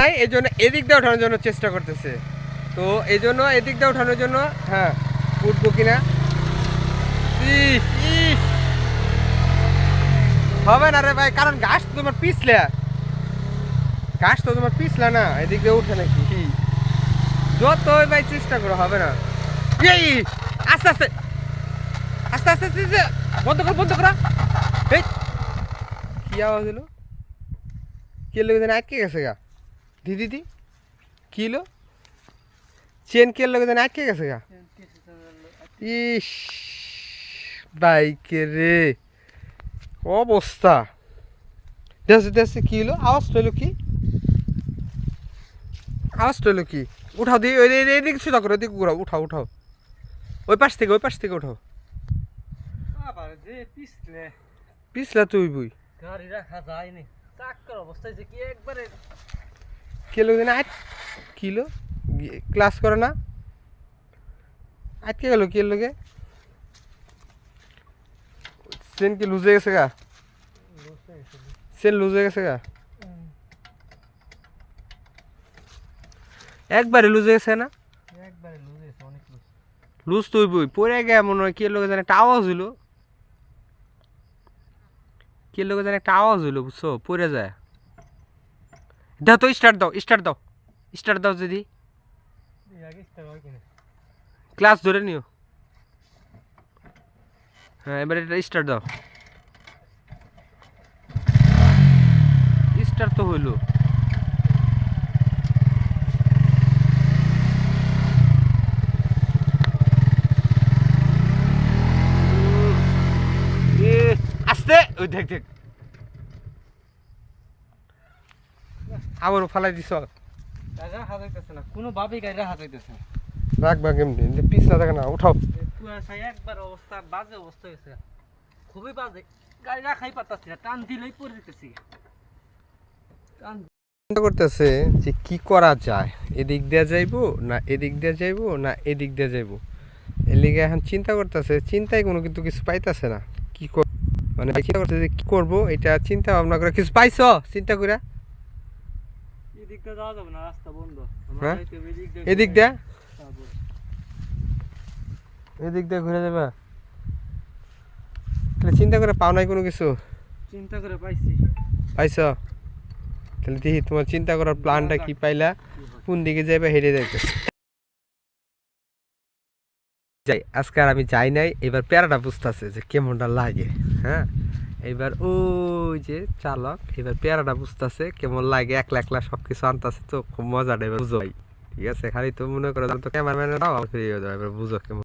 নাই, এই জন্য এদিক দিয়ে ওঠানোর জন্য চেষ্টা করতেছে। তো এই জন্য এদিক দিয়ে ওঠানোর জন্য হ্যাঁ উঠবো কিনা। হবে না রে ভাই, কারণ গাছ তো তোমার পিছলে। গাছ তো তোমার পিছলা না, এদিক দিয়ে উঠে নাকি? যত ভাই চেষ্টা করো, হবে না। এই, আস্তে আস্তে। আস্তে আস্তে আস্তে। বন্ধ কর, বন্ধ করা। এই, কি আওয়াজ হলো? কি লোক আটকে গেছে গা? দিদি দি কি হলো? চেন কে লোক জানে আটকে গেছে গা। ইস বাইকে রে অবস্থা। দেখছে দেখছে কি হলো? আওয়াজ হলো কি? আওয়াজ হলো কি? উঠাও দিয়ে ওই এদিকে সুদা করো এদিকে ঘুরাও উঠাও উঠাও। ওই পাশ থেকে ওই পাশ থেকে উঠাও। পিছলা। তুই বুই। গাড়ি রাখা যায়নি। চাক্কর অবস্থায় যে কি? একবারে কে লোক জানে আট কিলো ক্লাস করে না। আটকে গেল কি? লোকে সেন কি লুজ গেছে গা? সেন লুজ হয়ে গেছে গা? একবারে লুজ হয়ে গেছে না? লুজ তুই বই পরে গে মনে হয় কে লোকে জানে একটা আওয়াজ হইল। কে লোকে জানে একটা আওয়াজ হইল, বুঝছ? পরে যায়। দাও তো স্টার্ট দাও স্টার্ট দাও। স্টার্ট দাও যদি। ক্লাস ধরে নিও। হ্যাঁ এবার এটা স্টার্ট দাও। স্টার্ট তো হইল। আস্তে। ওই দেখ দেখ। আবারও ফালাই দিছ? গাড়ি রাখা যাইতেছে না কোনোভাবেই গাড়ি রাখা যাইতেছে না। রাখবা কেমনি? পিছলা থাকে না উঠাও। একবার অবস্থা বাজে অবস্থা হয়েছে। খুবই বাজে। গাড়ি রাখাই পারতাছি না টান দিলেই পড়ে দিতেছি টান চিন্তা করতেছে যে কি করা যায়? এদিক দিয়ে যাইবো না এদিক দিয়ে যাইবো না এদিক দিয়ে যাইবো? এর লিগে এখন চিন্তা করতেছে চিন্তায় কোনো কিন্তু কিছু পাইতাছে না। কি কর মানে চিন্তা করতেছে কি করব এটা চিন্তা ভাবনা করে কিছু পাইছ? চিন্তা করে এদিক দিয়ে যাওয়া যাবে না রাস্তা বন্ধ। হ্যাঁ? এদিক দিয়ে এদিক দিয়ে? তারপর। এদিক দিয়ে ঘুরে যাবে? তাহলে চিন্তা করে পাও নাই কোনো কিছু? চিন্তা করে পাইছি। পাইছ? তাহলে দেখি তোমার চিন্তা করার প্ল্যানটা কি পাইলা? কোন দিকে যাইবা হেরে যাইতে? যাই আজকে আর আমি যাই নাই এবার প্যারাটা বুঝতেছে যে কেমনটা লাগে হ্যাঁ? এবার ওই যে চালক, এবার পেয়ারাটা বুঝতেছে, কেমন লাগে, একলা একলা সব কিছু আনতেছে তো, খুব মজা এবার বুঝো ঠিক আছে, খালি তো মনে করো তো ক্যামেরাম্যানেরাও ফিরিয়ে যাবে, এবার বুঝো কেমন